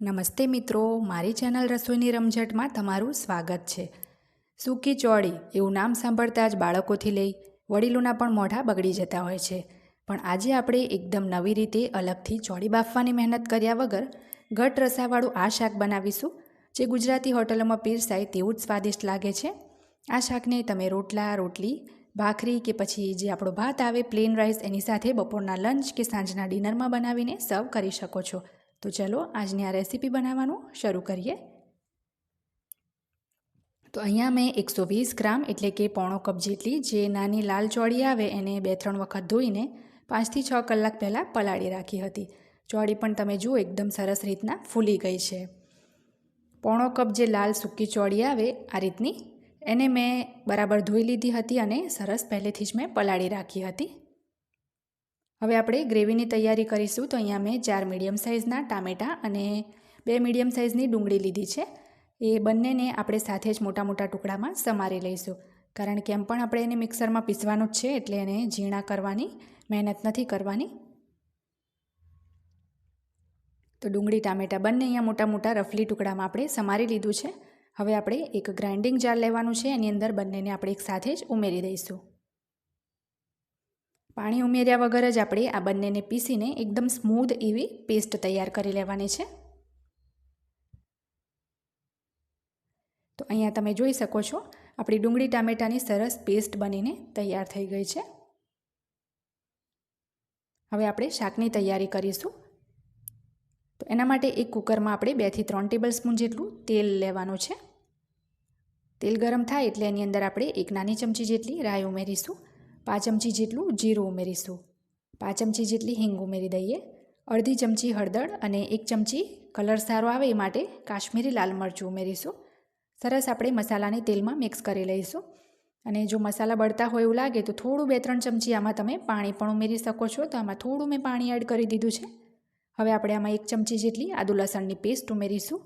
નમસ્તે મિત્રો, મારી ચેનલ રસોઈની રમઝટમાં તમારું સ્વાગત છે. સૂકી ચોળી, એવું નામ સાંભળતા જ બાળકોથી લઈ વડીલોના પણ મોઢા બગડી જતા હોય છે. પણ આજે આપણે એકદમ નવી રીતે અલગથી ચોળી બાફવાની મહેનત કર્યા વગર ઘટ રસાવાળું આ શાક બનાવીશું, જે ગુજરાતી હોટલોમાં પીરસાય તેવું જ સ્વાદિષ્ટ લાગે છે. આ શાકને તમે રોટલા, રોટલી, ભાખરી કે પછી જે આપણો ભાત આવે, પ્લેન રાઈસ એની સાથે બપોરના લંચ કે સાંજના ડિનરમાં બનાવીને સર્વ કરી શકો છો. તો ચલો આજની આ રેસીપી બનાવવાનું શરૂ કરીએ. તો અહીંયા મેં એકસો વીસ ગ્રામ એટલે કે પોણો કપ જેટલી જે નાની લાલ ચોળી આવે એને બે ત્રણ વખત ધોઈને પાંચથી છ કલાક પહેલાં પલાળી રાખી હતી. ચોળી પણ તમે જુઓ એકદમ સરસ રીતના ફૂલી ગઈ છે. પોણો કપ જે લાલ સૂકી ચોળી આવે આ રીતની એને મેં બરાબર ધોઈ લીધી હતી અને સરસ પહેલેથી જ મેં પલાળી રાખી હતી. હવે આપણે ગ્રેવીની તૈયારી કરીશું. તો અહીંયા મેં ચાર મીડિયમ સાઇઝના ટામેટાં અને બે મીડિયમ સાઇઝની ડુંગળી લીધી છે. એ બંનેને આપણે સાથે જ મોટા મોટા ટુકડામાં સમારી લઈશું. કારણ કે એમ પણ આપણે એને મિક્સરમાં પીસવાનું જ છે, એટલે એને ઝીણા કરવાની, મહેનત નથી કરવાની. તો ડુંગળી, ટામેટાં બંને અહીંયા મોટા મોટા રફલી ટુકડામાં આપણે સમારી લીધું છે. હવે આપણે એક ગ્રાઇન્ડિંગ જાર લેવાનું છે. એની અંદર બંનેને આપણે એક સાથે જ ઉમેરી દઈશું. પાણી ઉમેર્યા વગર જ આપણે આ બંનેને પીસીને એકદમ સ્મૂધ એવી પેસ્ટ તૈયાર કરી લેવાની છે. તો અહીંયા તમે જોઈ શકો છો, આપણી ડુંગળી ટામેટાની સરસ પેસ્ટ બનીને તૈયાર થઈ ગઈ છે. હવે આપણે શાકની તૈયારી કરીશું. તો એના માટે એક કુકરમાં આપણે બેથી ત્રણ ટેબલ સ્પૂન જેટલું તેલ લેવાનું છે. તેલ ગરમ થાય એટલે એની અંદર આપણે એક નાની ચમચી જેટલી રાઈ ઉમેરીશું. પાંચ ચમચી જેટલું જીરું ઉમેરીશું. પાંચ ચમચી જેટલી હિંગ ઉમેરી દઈએ. અડધી ચમચી હળદર અને એક ચમચી કલર સારો આવે એ માટે કાશ્મીરી લાલ મરચું ઉમેરીશું. સરસ આપણે મસાલાને તેલમાં મિક્સ કરી લઈશું. અને જો મસાલા બળતા હોય એવું લાગે તો થોડું બે ત્રણ ચમચી આમાં તમે પાણી પણ ઉમેરી શકો છો. તો આમાં થોડું મેં પાણી એડ કરી દીધું છે. હવે આપણે આમાં એક ચમચી જેટલી આદુ લસણની પેસ્ટ ઉમેરીશું.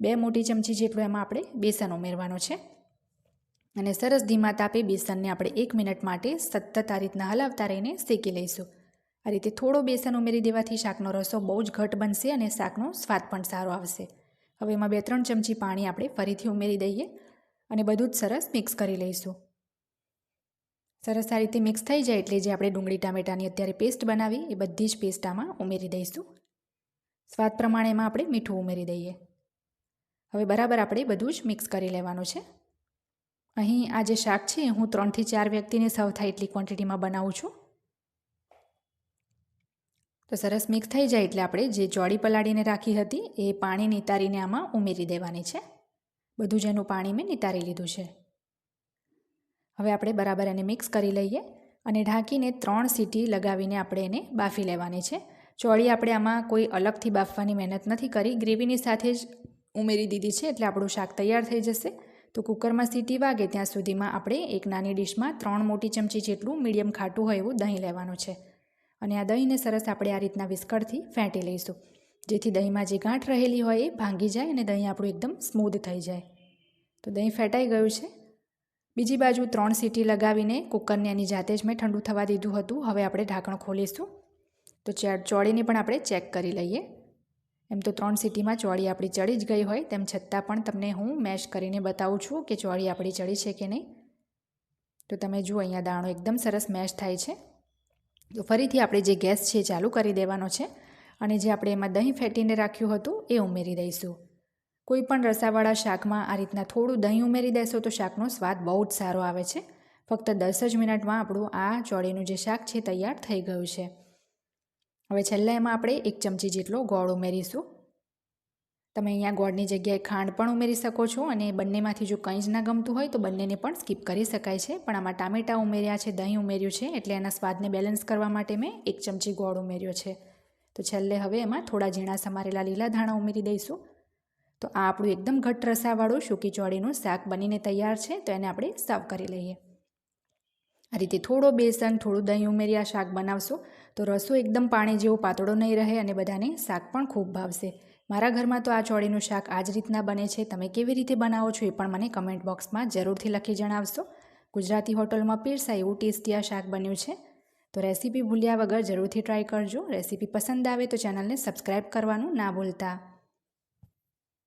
બે મોટી ચમચી જેટલું એમાં આપણે બેસન ઉમેરવાનો છે. અને સરસ ધીમા તાપે બેસનને આપણે એક મિનિટ માટે સતત આ રીતના હલાવતા રહીને શેકી લઈશું. આ રીતે થોડો બેસન ઉમેરી દેવાથી શાકનો રસો બહુ જ ઘટ બનશે અને શાકનો સ્વાદ પણ સારો આવશે. હવે એમાં બે ત્રણ ચમચી પાણી આપણે ફરીથી ઉમેરી દઈએ અને બધું જ સરસ મિક્સ કરી લઈશું. સરસ આ રીતે મિક્સ થઈ જાય એટલે જે આપણે ડુંગળી ટામેટાની અત્યારે પેસ્ટ બનાવી એ બધી જ પેસ્ટ આમાં ઉમેરી દઈશું. સ્વાદ પ્રમાણે એમાં આપણે મીઠું ઉમેરી દઈએ. હવે બરાબર આપણે બધું જ મિક્સ કરી લેવાનું છે. અહીં આ જે શાક છે, હું ત્રણથી ચાર વ્યક્તિને સર્વ થાય એટલી ક્વોન્ટિટીમાં બનાવું છું. તો સરસ મિક્સ થઈ જાય એટલે આપણે જે ચોળી પલાળીને રાખી હતી, એ પાણી નિતારીને આમાં ઉમેરી દેવાની છે. બધું જ એનું પાણી મેં નિતારી લીધું છે. હવે આપણે બરાબર એને મિક્સ કરી લઈએ અને ઢાંકીને ત્રણ સીટી લગાવીને આપણે એને બાફી લેવાની છે. ચોળી આપણે આમાં કોઈ અલગથી બાફવાની મહેનત નથી કરી, ગ્રેવીની સાથે જ ઉમેરી દીધી છે એટલે આપણું શાક તૈયાર થઈ જશે. તો કુકરમાં સીટી વાગે ત્યાં સુધીમાં આપણે એક નાની ડીશમાં ત્રણ મોટી ચમચી જેટલું મીડિયમ ખાટું હોય એવું દહીં લેવાનું છે. અને આ દહીંને સરસ આપણે આ રીતના વિસ્કળથી ફેંટી લઈશું. જેથી દહીંમાં જે ગાંઠ રહેલી હોય એ ભાંગી જાય અને દહીં આપણું એકદમ સ્મૂધ થઈ જાય. તો દહીં ફેટાઈ ગયું છે. બીજી બાજુ ત્રણ સીટી લગાવીને કુકરને એની જાતે જ મેં ઠંડુ થવા દીધું હતું. હવે આપણે ઢાંકણ ખોલીશું. તો ચોળીને પણ આપણે ચેક કરી લઈએ. એમ તો ત્રણ સીટીમાં ચોળી આપણી ચડી જ ગઈ હોય, તેમ છતાં પણ તમને હું મેશ કરીને બતાવું છું કે ચોળી આપણી ચડી છે કે નહીં. તો તમે જુઓ, અહીંયા દાણો એકદમ સરસ મેશ થાય છે. તો ફરીથી આપણે જે ગેસ છે ચાલુ કરી દેવાનો છે અને જે આપણે એમાં દહીં ફેટીને રાખ્યું હતું એ ઉમેરી દઈશું. કોઈ પણ રસાવાળા શાકમાં આ રીતના થોડું દહીં ઉમેરી દેશો તો શાકનો સ્વાદ બહુ જ સારો આવે છે. ફક્ત દસ જ મિનિટમાં આપણું આ ચોળીનું જે શાક છે તૈયાર થઈ ગયું છે. હવે છેલ્લે એમાં આપણે એક ચમચી જેટલો ગોળ ઉમેરીશું. તમે અહીંયા ગોળની જગ્યાએ ખાંડ પણ ઉમેરી શકો છો અને બંનેમાંથી જો કંઈ જ ના ગમતું હોય તો બંનેને પણ સ્કીપ કરી શકાય છે. પણ આમાં ટામેટાં ઉમેર્યા છે, દહીં ઉમેર્યું છે, એટલે એના સ્વાદને બેલેન્સ કરવા માટે મેં એક ચમચી ગોળ ઉમેર્યો છે. તો છેલ્લે હવે એમાં થોડા ઝીણા સમારેલા લીલા ધાણા ઉમેરી દઈશું. તો આ આપણું એકદમ ઘટ્ટ રસાવાળું સૂકી ચોળીનું શાક બનીને તૈયાર છે, તો એને આપણે સર્વ કરી લઈએ. આ રીતે થોડો બેસન, થોડું દહીં ઉમેરી આ શાક બનાવશો તો રસો એકદમ પાણી જેવો પાતળો નહીં રહે અને બધાને શાક પણ ખૂબ ભાવશે. મારા ઘરમાં તો આ ચોળીનું શાક આ જ રીતના બને છે. તમે કેવી રીતે બનાવો છો એ પણ મને કમેન્ટ બોક્સમાં જરૂરથી લખી જણાવશો. ગુજરાતી હોટલમાં પીરસાય એવું ટેસ્ટી આ શાક બન્યું છે. તો રેસીપી ભૂલ્યા વગર જરૂરથી ટ્રાય કરજો. રેસીપી પસંદ આવે તો ચેનલને સબસ્ક્રાઈબ કરવાનું ના ભૂલતા.